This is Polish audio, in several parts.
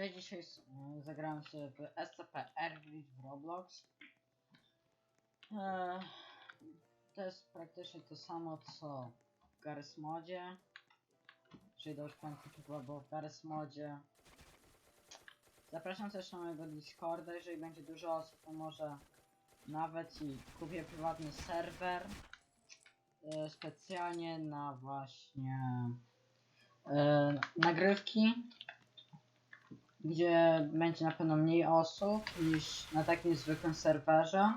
Cześć, dzisiaj e, zagrałem sobie w SCP w Roblox. To jest praktycznie to samo co w Garry's Modzie. Czyli końcu chyba było w Garry's Modzie. Zapraszam też na mojego Discorda, jeżeli będzie dużo osób, to może nawet i kupię prywatny serwer. e, Specjalnie na właśnie e, nagrywki gdzie będzie na pewno mniej osób niż na takim zwykłym serwerze.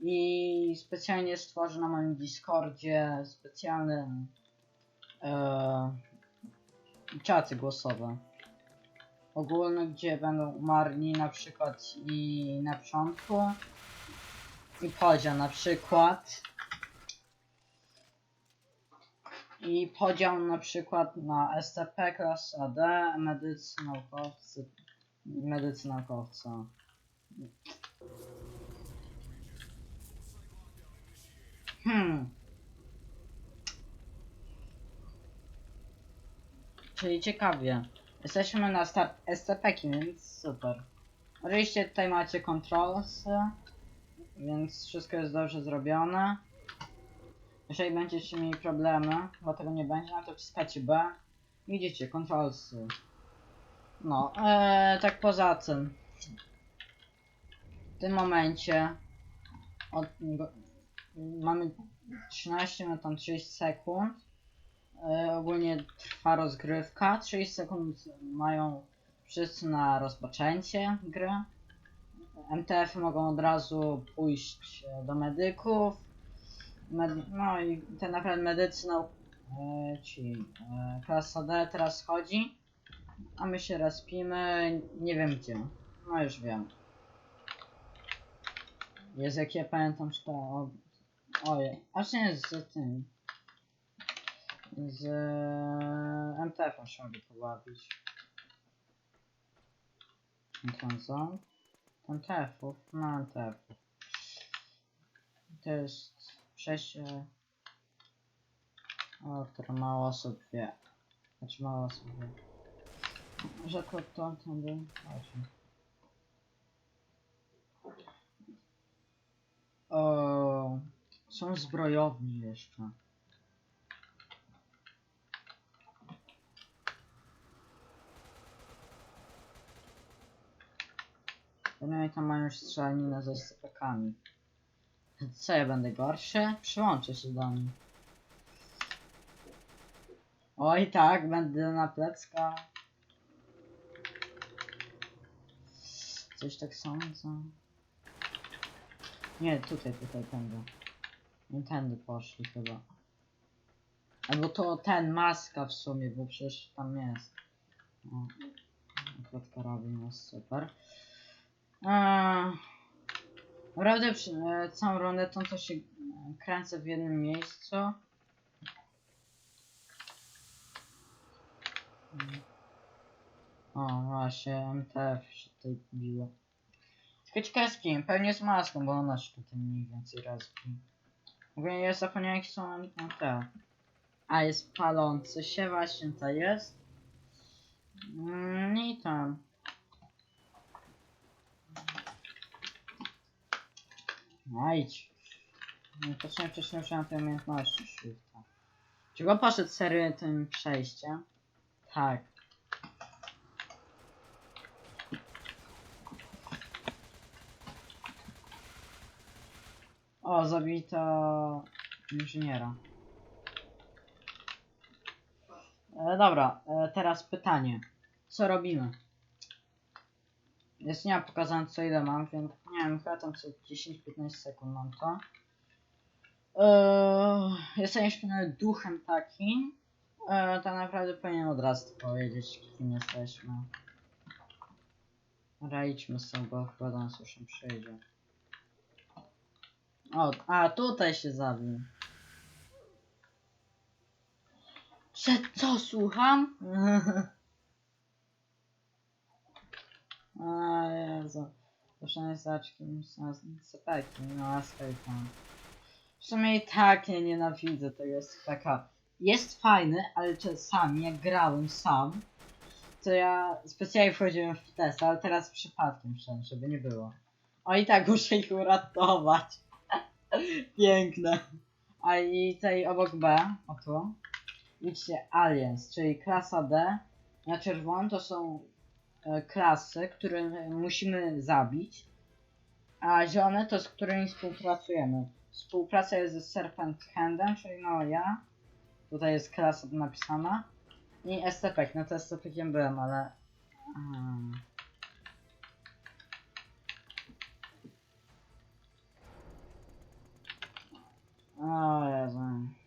I specjalnie stworzę na moim Discordzie specjalny e, czaty głosowe. Ogólne, gdzie będą umarli na przykład i na początku. I podział na przykład. I podział na przykład na SCP, klasa D, medycy, naukowcy, naukowca. Hmm. Czyli ciekawie. Jesteśmy na start SCP, więc super. Oczywiście tutaj macie controls, więc wszystko jest dobrze zrobione. Jeżeli będziecie mieli problemy, bo tego nie będzie, no to wciskacie B. Widzicie, controlsy. No, ee, tak poza tym. W tym momencie od, go, mamy 13 na tam 30 sekund. E, ogólnie trwa rozgrywka. 30 sekund mają wszyscy na rozpoczęcie gry. MTF mogą od razu pójść e, do medyków. No i ten naprawdę medycynał e, ci e, klasa D teraz chodzi. A my się respimy, nie wiem gdzie. No już wiem. Jest jak ja pamiętam, że to... O, ojej, aż nie z tym. Z MTF-em się mogę pobawić. MTF-ów, no MTF-ów. To jest przejście, o które mało osób wie. Znaczy mało osób wie. Że to to tędy chodzi. O, są zbrojowni jeszcze. No i tam mają już strzelaninę ze stypekami. Co ja będę gorszy? Przyłączę się do nich. Oj tak, będę na plecka. Coś tak sądzę. Nie, tutaj, tutaj, tędy. Nie tędy poszli chyba. Albo to ten, maska w sumie, bo przecież tam jest. O, akurat karabin jest super. Eee, Naprawdę przy, e, całą ronetą to się e, kręcę w jednym miejscu. O, właśnie, MTF się tutaj biło. Tylko ciekawe pewnie z maską, bo ona się tutaj mniej więcej rozbi. W ogóle ja zapomniałem jakie są MTF. A, jest palący się, właśnie to jest. Mm, I tam. No idź. Niepotrzebnie wcześniej użyłem tej umiejętności shifta. Czego poszedł serio tym przejściem? Tak. O, zabito inżyniera. E, dobra, e, teraz pytanie. Co robimy? Jest nie pokazane co ile mam, więc nie wiem, chyba tam co 10-15 sekund mam to. Eee, jesteśmy duchem takim. Eee, tak naprawdę powinien od razu powiedzieć, kim jesteśmy. Rajdźmy sobie, bo chyba do nas już przyjdzie. O, a tutaj się zabił. Że co, słucham? A Jezu. Proszę nie zaczki, sepeki, no tam. W sumie i tak nie nienawidzę tego SPK. Jest fajny, ale czasami jak grałem sam, to ja specjalnie wchodziłem w test, ale teraz przypadkiem wszedłem, żeby nie było. O i tak muszę ich uratować. Piękne. A i tutaj obok B, o tu, widzicie Aliens, czyli klasa D. Na czerwono to są klasy, które musimy zabić. A zielone to z którymi współpracujemy. Współpraca jest ze Serpent Handem, czyli no ja. Tutaj jest klasa napisana. I STP, no to STP byłem, ale... Hmm. O.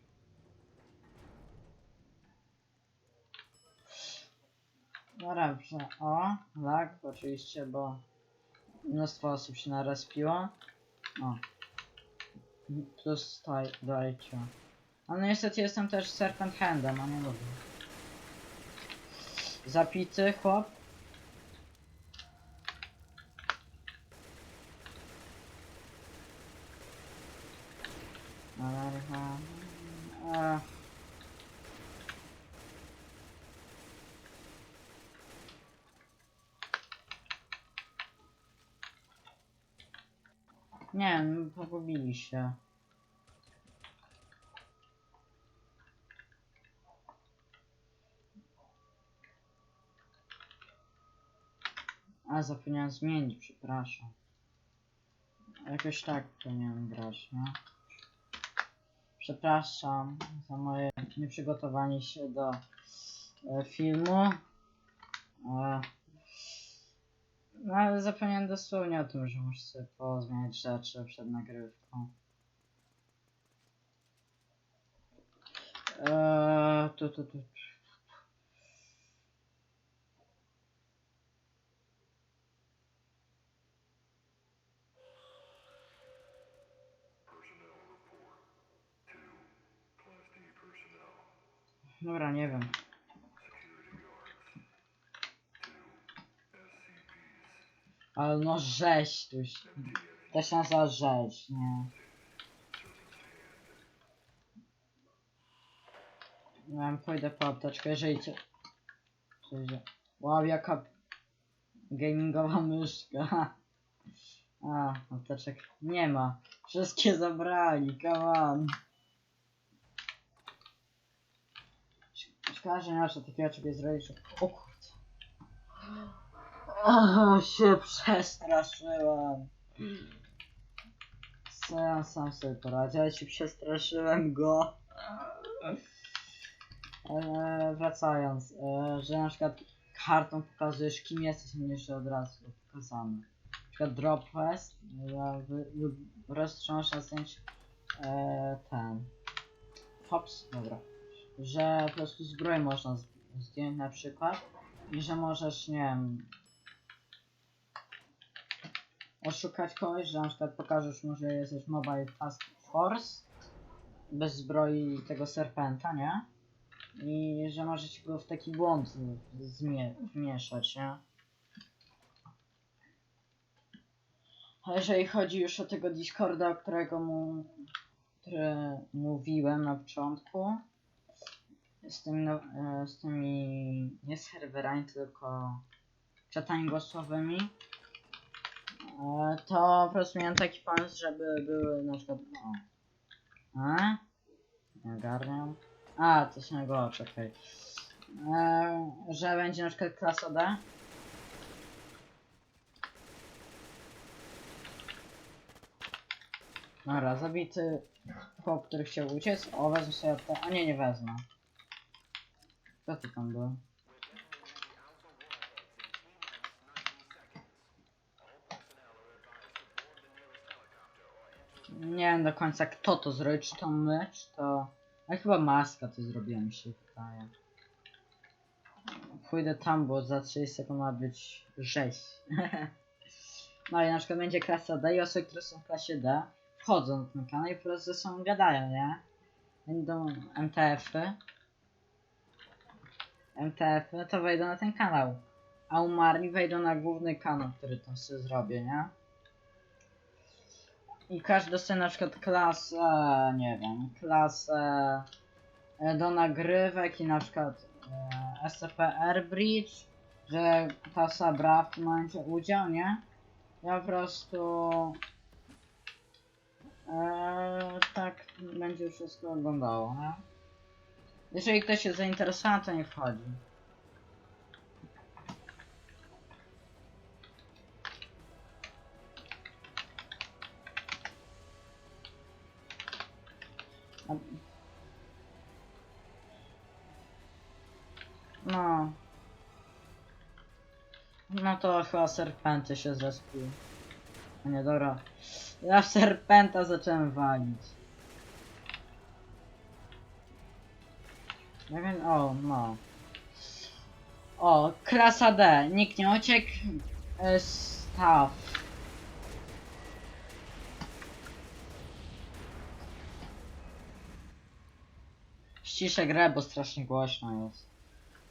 No dobrze, o, lag oczywiście, bo mnóstwo osób się narespiło. O. Plus taj, dajcie. Ale niestety jestem też Serpent Handem, a nie lubię. Zapity chłop. Alercha. A. Nie, no, pogubili się. A, zapomniałem zmienić, przepraszam. Jakoś tak powinienem grać, no. Przepraszam za moje nieprzygotowanie się do e, filmu. E, no ale zapomniałem dosłownie o tym, że muszę sobie pozmieniać rzeczy przed nagrywką. Eee, tu, tu, tu. Dobra, nie wiem. Ale no rzeź tu się... To się nazywa rzeź, nie. Nie wiem, pójdę po apteczkę, jeżeli cię... Przyjdzie. Wow, jaka gamingowa myszka. A, apteczek nie ma. Wszystkie zabrali, come on. Szkoda, że nie masz takiego czegoś zrobić. O kurde. Aha, się przestraszyłem. Co ja sam sobie poradził, ale się przestraszyłem go. E, wracając, e, że na przykład kartą pokazujesz kim jesteś, jeszcze od razu pokazany. Na przykład drop quest, lub roztrząsza zdjęć e, ten. Hops, dobra. Że po prostu zbroję można zdjąć na przykład i że możesz, nie wiem, oszukać kogoś, że na przykład pokażesz mu, że jesteś Mobile Task Force bez zbroi tego serpenta, nie? I że możecie go w taki błąd zmie- nie? A jeżeli chodzi już o tego Discorda, o którego mu, który mówiłem na początku, z tymi, no, e, z tymi nie serwerami, tylko czatami głosowymi, e, to po prostu miałem taki pomysł, żeby były na przykład. O. A? Nie ogarniam. A, to się go czekaj. E, że będzie na przykład klasa D. Dobra, zabity chłop, który chciał uciec. O, wezmę sobie to. A nie, nie wezmę. Co ty tam było? Nie wiem do końca kto to zrobił, czy to my, czy to... A chyba maska to zrobiła mi się wydaje. Pójdę tam, bo za 30 sekund ma być rzeź. no i na przykład będzie klasa D i osoby, które są w klasie D wchodzą na ten kanał i po prostu ze sobą gadają, nie? Będą MTF-y. MTF-y to wejdą na ten kanał. A umarli wejdą na główny kanał, który tam sobie zrobię, nie? I każdy dostaje na przykład klasę, nie wiem, klasę e, do nagrywek i na przykład e, SCP Airbridge że klasa brała w tym momencie udział, nie? Ja po prostu e, tak będzie wszystko wyglądało, nie? Jeżeli ktoś jest zainteresowany, to nie wchodzi. No. No to chyba serpenty się zrespiły. A nie, dobra. Ja w serpenta zacząłem walić. Nie wiem, o, no. O, klasa D. Nikt nie uciekł. E, Staw. Ściszę grę, bo strasznie głośno jest.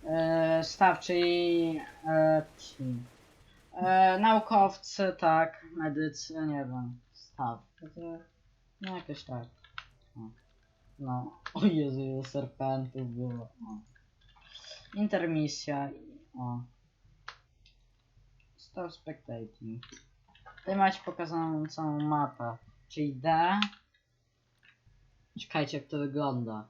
E, staw, czyli e. E, naukowcy, tak, medycy, nie wiem, staw. No jakoś tak. No. no. O Jezu, serpentów było. O. Intermisja. O. Stop spectating. Tutaj macie pokazaną całą mapę, czyli D. Czekajcie jak to wygląda.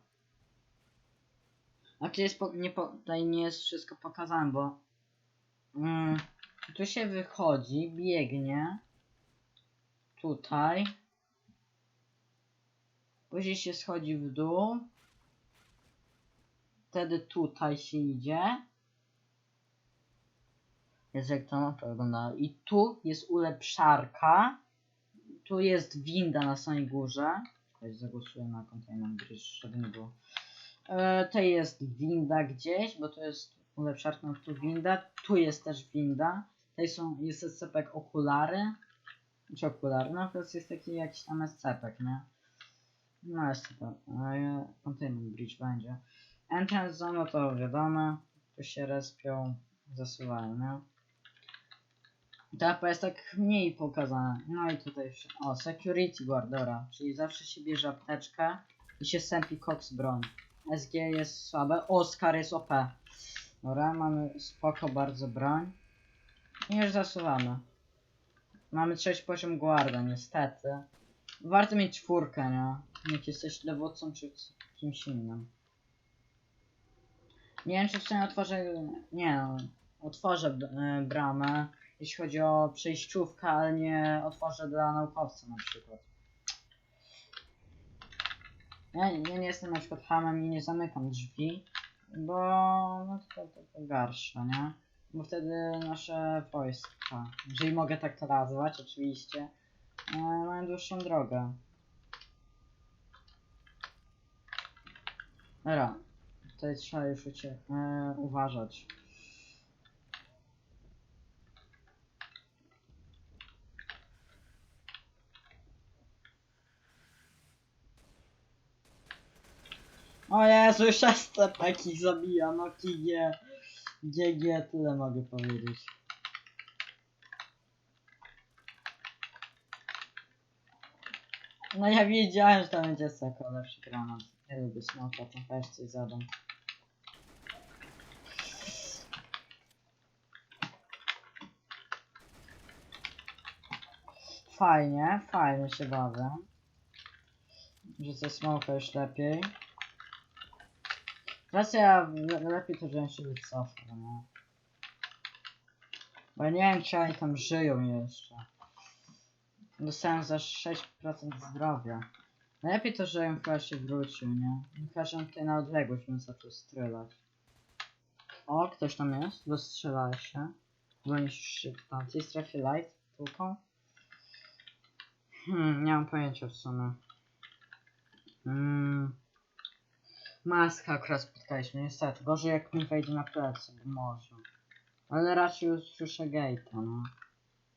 A tu jest po, nie po, tutaj nie jest wszystko pokazane, bo mm, tu się wychodzi, biegnie tutaj, później się schodzi w dół, wtedy tutaj się idzie. Jest jak to wygląda. I tu jest ulepszarka, tu jest winda na samej górze. Ktoś zagłosuje na bridge, żeby nie było. E, to jest winda gdzieś, bo to jest ulepszarka, no tu winda, tu jest też winda. Tutaj są, jest scepek okulary, czy okulary, no to jest taki jakiś tam scepek, nie? No jest to, e, containment bridge będzie. Entrance zone, no to wiadomo, tu się respią, zasuwają, nie? Ta mapa jest tak mniej pokazana. No i tutaj jeszcze, o, security guard, dobra, czyli zawsze się bierze apteczkę i się sępi kod z broń. SG jest słabe. Oscar jest OP. Dobra, mamy spoko bardzo broń. I już zasuwamy. Mamy trzeci poziom guarda, niestety. Warto mieć czwórkę, nie? Jak jesteś dowódcą czy kimś innym. Nie wiem, czy w sumie otworzę... Nie no. Otworzę e, bramę, jeśli chodzi o przejściówkę, ale nie otworzę dla naukowca na przykład. Ja, nie jestem na przykład hamem i nie zamykam drzwi, bo no to, to, to nie? Bo wtedy nasze wojska, jeżeli mogę tak to nazwać, oczywiście, e, mają dłuższą drogę. Dobra, tutaj trzeba już e, uważać. O Jezu, już SCP ich zabija, no GG. GG, tyle mogę powiedzieć. No ja wiedziałem, że tam będzie seko, lepszy granat. Ja lubię smoka, to też coś zadam. Fajnie, fajnie się bawię. Rzucę smoka już lepiej. Teraz ja le lepiej to wziąłem się wycofał, no. Bo ja nie wiem czy oni tam żyją jeszcze. Dostałem za 6% zdrowia. Najlepiej to, że chyba się wrócił, nie? Chyba, że on tutaj na odległość bym zaczął strzelać. O, ktoś tam jest? Dostrzela się. Gonisz się w tamtej strefie light tylko. Hmm, nie mam pojęcia w sumie. Hmm. Maska akurat spotkaliśmy, niestety. Gorzej jak mi wejdzie na plecy, może. Ale raczej już słyszę gate'a, no.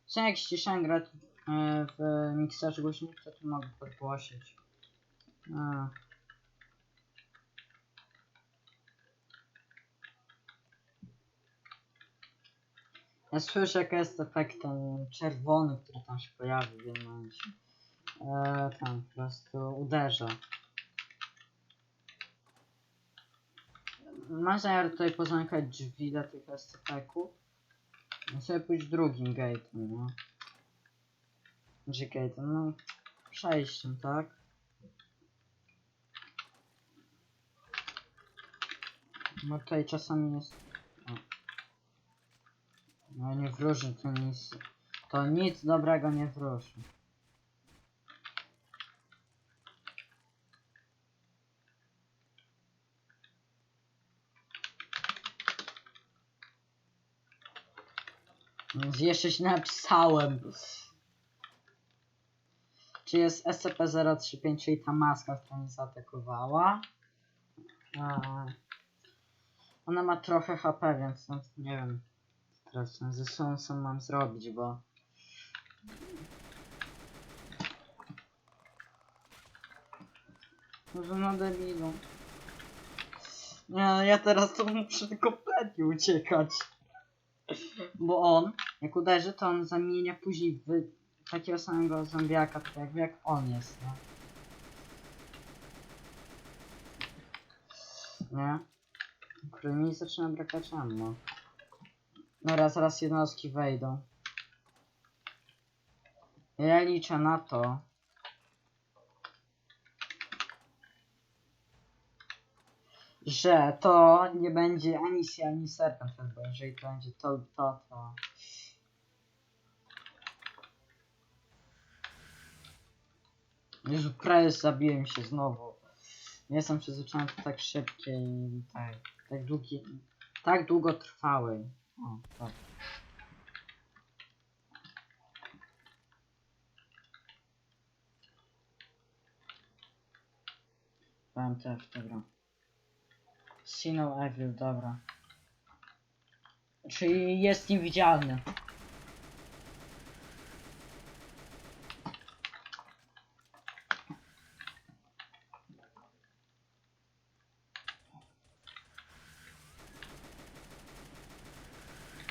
Co jak ściszałem grę e, w mikserze głośnika, to tu mogę podgłosić. A. Ja słyszę jaka jest efekt ten czerwony, który tam się pojawi w momencie. E, tam po prostu uderza. Mam zamiar tutaj pozamykać drzwi dla tych SCP-ków. Ja sobie pójść drugim gate'em, no. Gdzie gate'em? No, przejściem, tak? No tutaj czasami jest... No nie wróży to nic... To nic dobrego nie wróży. Jeszcze się napisałem. Czy jest SCP-035, czyli ta maska, która mnie zaatakowała? A, ona ma trochę HP, więc no, nie wiem. Teraz co ze Sonsą mam zrobić, bo... Może na debilu. Nie, no ja teraz to muszę kompletnie uciekać. Bo on, jak uderzy, to on zamienia później w takiego samego zombiaka, tak jak on jest, no. Nie? Kurde, mi zaczyna brakać ammo. Dobra, zaraz jednostki wejdą. Ja liczę na to, że to nie będzie ani się, ani serpent, bo jeżeli to będzie to, to, to... Jezu, prawie zabiłem się znowu. Nie jestem przyzwyczajony do tak szybkiej tak, tak długi, tak długo trwałej. O, tak. Też, dobra. Sinnoh Evil, dobra. Czyli jest niewidzialny.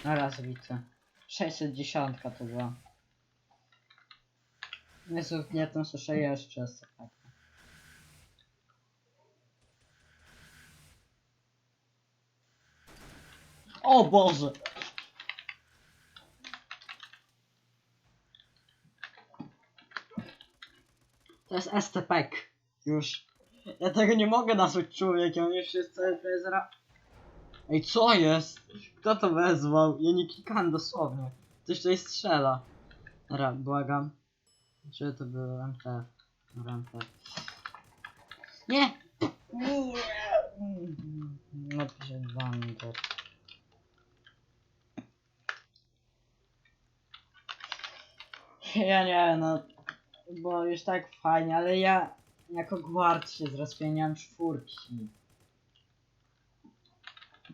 Raz widzę. 610 to była. Jezu, nie, to słyszę jeszcze. O Boże! To jest STPek. Już. Ja tego nie mogę nazwać człowiekiem, już jest cały prezera. Ej, co jest? Kto to wezwał? Ja nie klikałem dosłownie. Ktoś tutaj strzela. Dobra, błagam. Czy to był MTF? Dobra, MTF. Nie! Napiszę Wander. Ja nie, no. Bo już tak fajnie, ale ja jako guard się zrespieniam czwórki.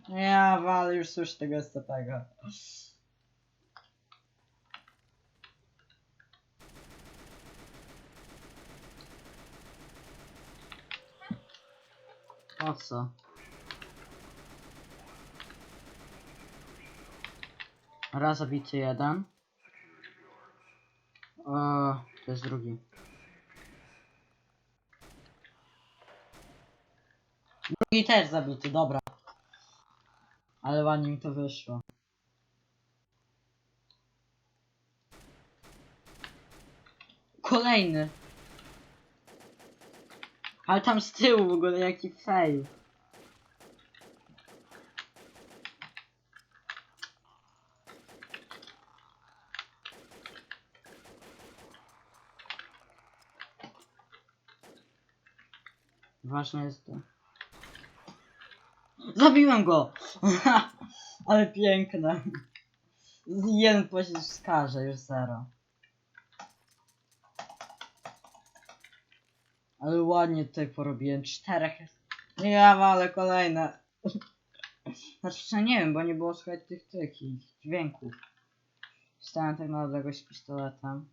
Ja, ale już słyszę tego SCP-ga. Po co? Raz zabity jeden. O, to jest drugi. Drugi też zabity, dobra. Ale ładnie to wyszło. Kolejny. Ale tam z tyłu w ogóle jaki fail. Ważne jest to. Zabiłem go! Ale piękne. Jeden pocisk wskaże, już zero. Ale ładnie tutaj porobiłem. Czterech. Ja ale kolejne. Znaczy, nie wiem, bo nie było słychać tych tych dźwięków. Stałem tak na odległość pistoletem.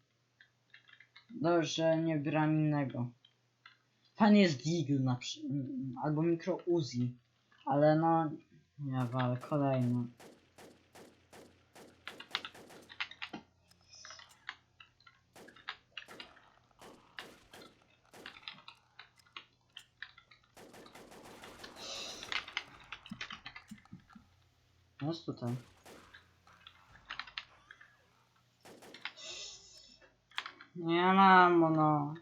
Dobrze, nie wybieram innego. Fajny jest Deagle na przy... albo Micro Uzi. Ale no, ja wal kolejny. No, jest tutaj. Nie mam, no.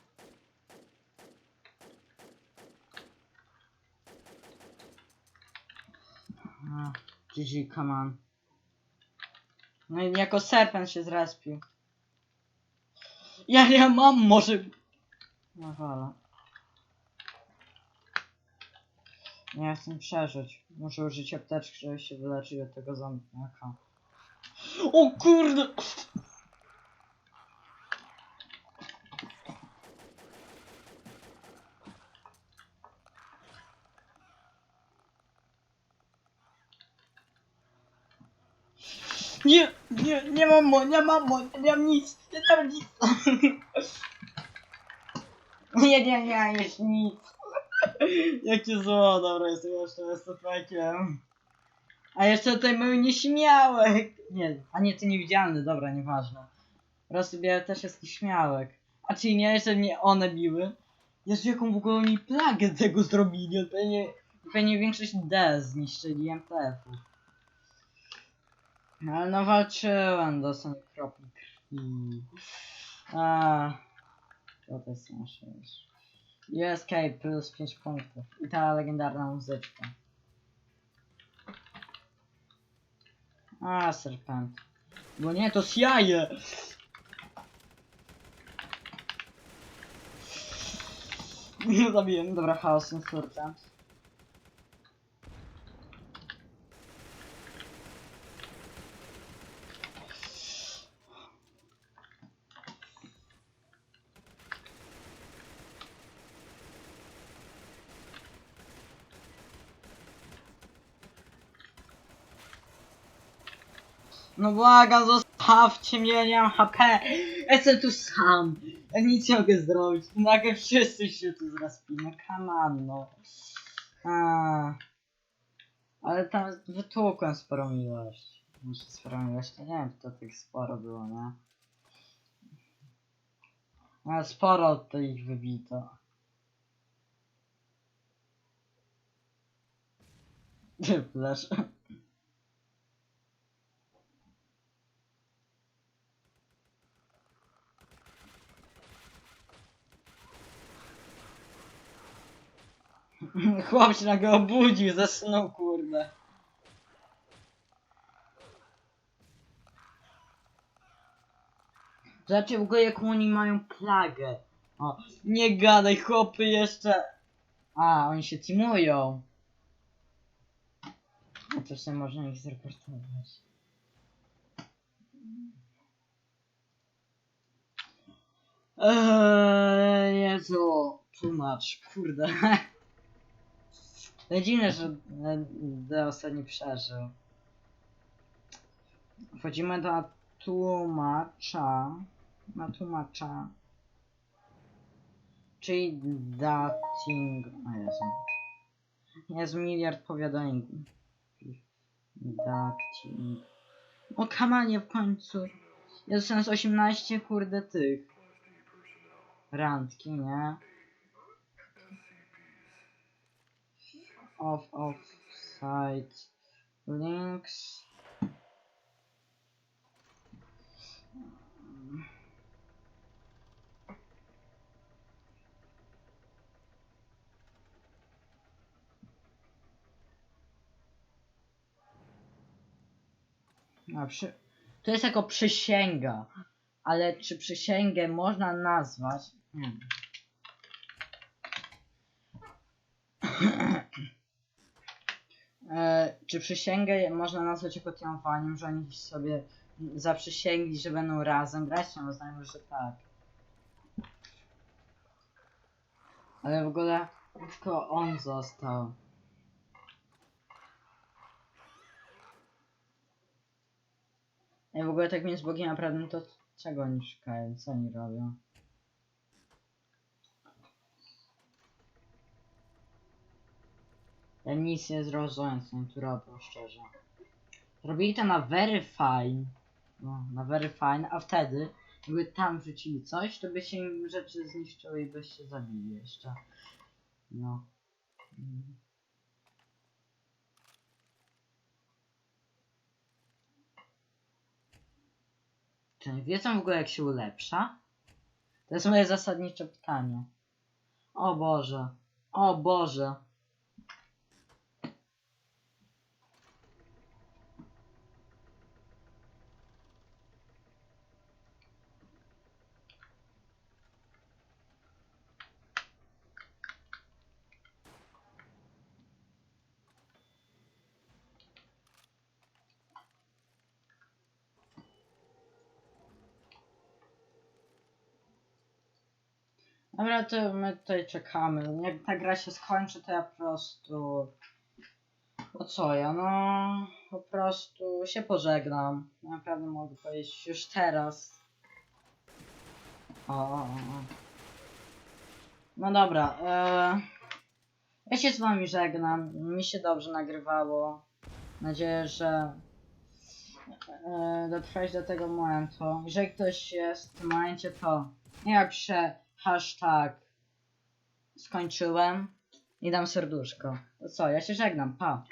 A, GG, come on. No i jako serpent się zrespił. Ja nie mam, może... No wolę. Nie chcę przeżyć. Muszę użyć apteczki, żeby się wyleczyć od tego zombiaka. O kurde! Nie, nie, nie mam mo, nie mam mo, nie mam nic, nie mam nic. Nie, nie, nie, jeszcze nic. Jakie zło, dobra, jestem jeszcze STP-kiem. A jeszcze tutaj mamy nieśmiałek. Nie, a nie, ty niewidzialny, dobra, nieważne. Raz sobie też jest nieśmiałek. A czy nie, że mnie one biły? Jezu, jaką w ogóle oni plagę tego zrobili, pewnie, pewnie większość D zniszczyli MTF-ów. Ale no walczyłem do samej kropli krwi. A, to jest nasze. USK plus 5 punktów. I ta legendarna muzyczka. A, serpent. Bo nie, to jaje! Zabiłem, dobra, chaos, serpent. No błagam, zostawcie mnie, nie mam HP. Jestem tu sam. Ja nic nie mogę zrobić. Nagle wszyscy się tu zraspimy. Come on, no. A. Ale tam wytłukłem sporą ilość. Muszę sporą ilość, to nie wiem, to tak sporo było, nie? Ale sporo tej ich wybito. Flash. Chłop się nagle obudził, zasnął, kurde. Zobaczcie w ogóle jaką oni mają plagę. O, nie gadaj, chłopy jeszcze. A, oni się teamują. A to sobie można ich zreportować. Eee, Jezu, tłumacz, kurde. To dziwne, że Deosa nie przeżył. Wchodzimy do tłumacza. Na tłumacza. Czyli dating. O Jezu. Jest miliard powiadomień. Dating. O kamanie w końcu. Jest sens 18 kurde tych. Randki, nie? Site, links. A przy... To jest jako przysięga, ale czy przysięgę można nazwać? E, czy przysięgę można nazwać jako triumfowaniem, że oni sobie zaprzysięgli, że będą razem grać? No uznajmy, że tak. Ale w ogóle tylko on został. Ej, w ogóle tak więc Bogiem naprawdę to czego oni szukają? Co oni robią? Ja nic nie zrozumiałem, oni tu robią, szczerze. Robili to na very fine. No, na very fine, a wtedy, jakby tam wrzucili coś, to by się im rzeczy zniszczyły i by się zabili jeszcze. No. Czy wiedzą w ogóle jak się ulepsza? To jest moje zasadnicze pytanie. O Boże. O Boże. Dobra, to my tutaj czekamy. Jak ta gra się skończy, to ja po prostu... No co ja, no... Po prostu się pożegnam. Naprawdę mogę powiedzieć już teraz. O, o, o. No dobra, e... Ja się z wami żegnam. Mi się dobrze nagrywało. Nadzieję, że e, dotrwać do tego momentu. Jeżeli ktoś jest w tym momencie, to nie napiszę hashtag skończyłem i dam serduszko. To co, ja się żegnam, pa.